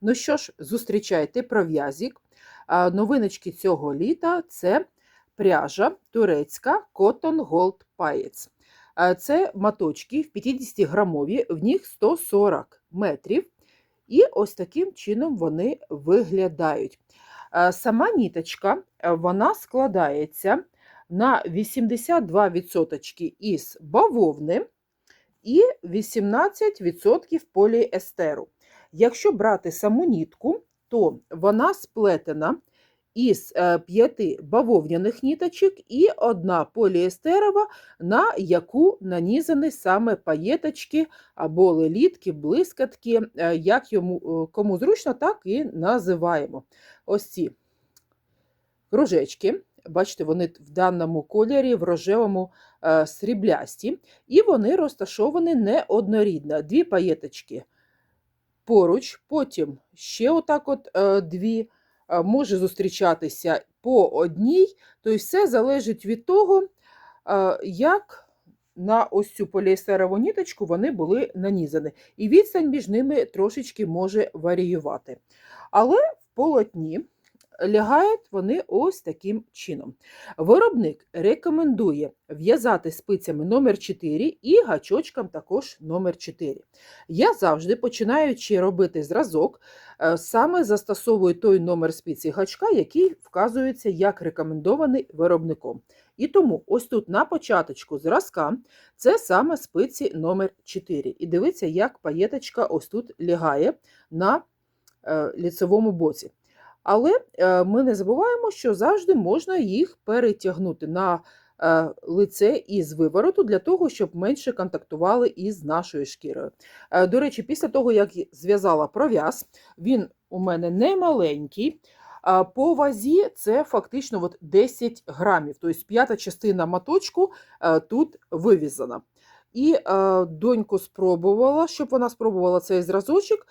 Ну що ж, зустрічайте пров'язік. Новиночки цього літа це пряжа турецька Cotton Gold Paets. Це маточки в 50-грамові, в них 140 метрів. І ось таким чином вони виглядають. Сама ніточка вона складається на 82% із бавовни і 18% поліестеру. Якщо брати саму нітку, то вона сплетена із е, п'яти бавовняних ніточок і одна поліестерова, на яку нанізані саме паєточки або лелітки, блискатки, е, як йому е, кому зручно, так і називаємо. Ось ці кружечки. Бачите, вони в даному кольорі, в рожевому сріблясті, і вони розташовані неоднорідно. Дві паєточки поруч, потім ще отак от е, дві, е, може зустрічатися по одній. Тобто все залежить від того, е, як на ось цю поліестерову ніточку вони були нанізані. І відстань між ними трошечки може варіювати. Але в полотні лягають вони ось таким чином. Виробник рекомендує в'язати спицями номер 4 і гачочком також номер 4. Я завжди, починаючи робити зразок, е, саме застосовую той номер спиці гачка, який вказується як рекомендований виробником. І тому ось тут на початочку зразка це саме спиці номер 4. І дивіться, як паєточка ось тут лягає на е, ліцевому боці. Але е, ми не забуваємо, що завжди можна їх перетягнути на е, лице із вивороту для того, щоб менше контактували із нашою шкірою. Е, До речі, після того, як зв'язала пров'яз, він у мене не маленький. По вазі це фактично от 10 грамів, тобто п'ята частина моточку тут вивізана. І доньку спробувала, щоб вона спробувала цей зразочок,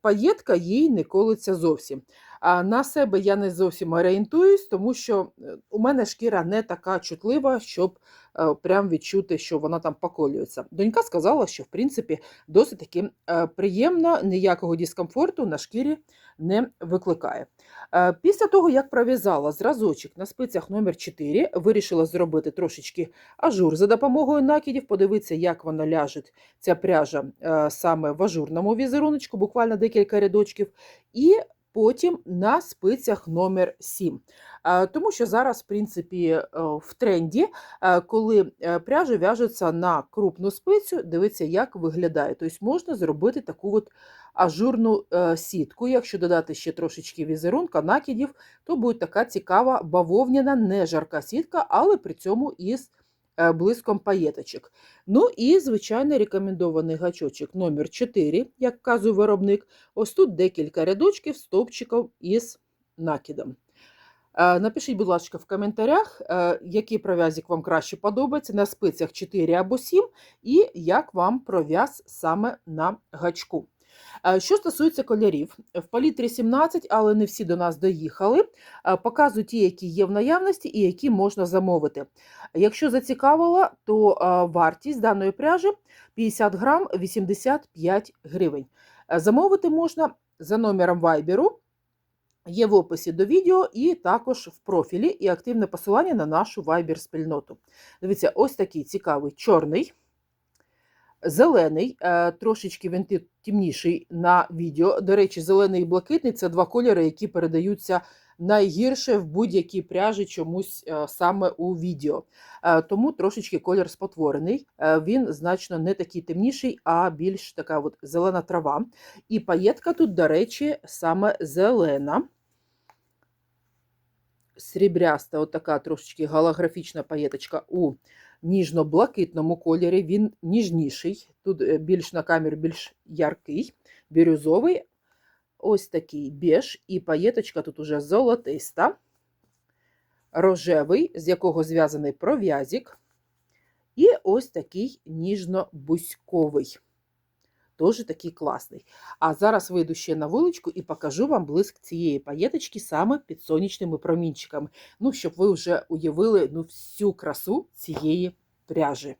паєтка їй не колиться зовсім. А на себе я не зовсім орієнтуюсь, тому що у мене шкіра не така чутлива, щоб е, прям відчути, що вона там поколюється. Донька сказала, що в принципі досить таки е, приємно, ніякого дискомфорту на шкірі не викликає. Е, Після того, як пров'язала зразочок на спицях номер 4 вирішила зробити трошечки ажур за допомогою накидів, подивитися, як вона ляже ця пряжа е, саме в ажурному візеруночку, буквально декілька рядочків. І потім на спицях номер 7. Е, Тому що зараз, в принципі, е, в тренді, е, коли пряжа в'яжеться на крупну спицю, дивіться, як виглядає. Тобто можна зробити таку от ажурну сітку. Якщо додати ще трошечки візерунка, накидів, то буде така цікава бавовняна, не жарка сітка, але при цьому із блиском паєточок. Ну і, звичайно, рекомендований гачочок номер 4 як вказує виробник. Ось тут декілька рядочків, стовпчиків із накидом. Е, Напишіть, будь ласка, в коментарях, е, який пров'язик вам краще подобається, на спицях 4 або 7, і як вам пров'яз саме на гачку. Е, Що стосується кольорів, в палітрі 17, але не всі до нас доїхали. Е, Показую ті, які є в наявності і які можна замовити. Якщо зацікавила, то е, вартість даної пряжі 50 грам 85 гривень. Замовити можна за номером вайберу. Є в описі до відео і також в профілі і активне посилання на нашу вайбер-спільноту. Дивіться, ось такий цікавий чорний, зелений, е, трошечки він темніший на відео. До речі, зелений і блакитний це два кольори, які передаються найгірше в будь-якій пряжі чомусь е, саме у відео. Е, Тому трошечки колір спотворений. Він значно не такий темніший, а більш така от зелена трава. І паєтка тут, до речі, саме зелена. Срібряста, отака трошечки голографічна паєточка у ніжно-блакитному кольорі. Він ніжніший. Тут е, більш на камеру більш яркий, бірюзовий. Ось такий беж, і паєточка тут уже золотиста, рожевий, з якого зв'язаний пров'язик. І ось такий ніжно-бузьковий. Теж такий класний. А зараз вийду ще на вуличку і покажу вам блиск цієї паєточки саме під сонячними промінчиками. Ну, щоб ви вже уявили ну, всю красу цієї пряжі.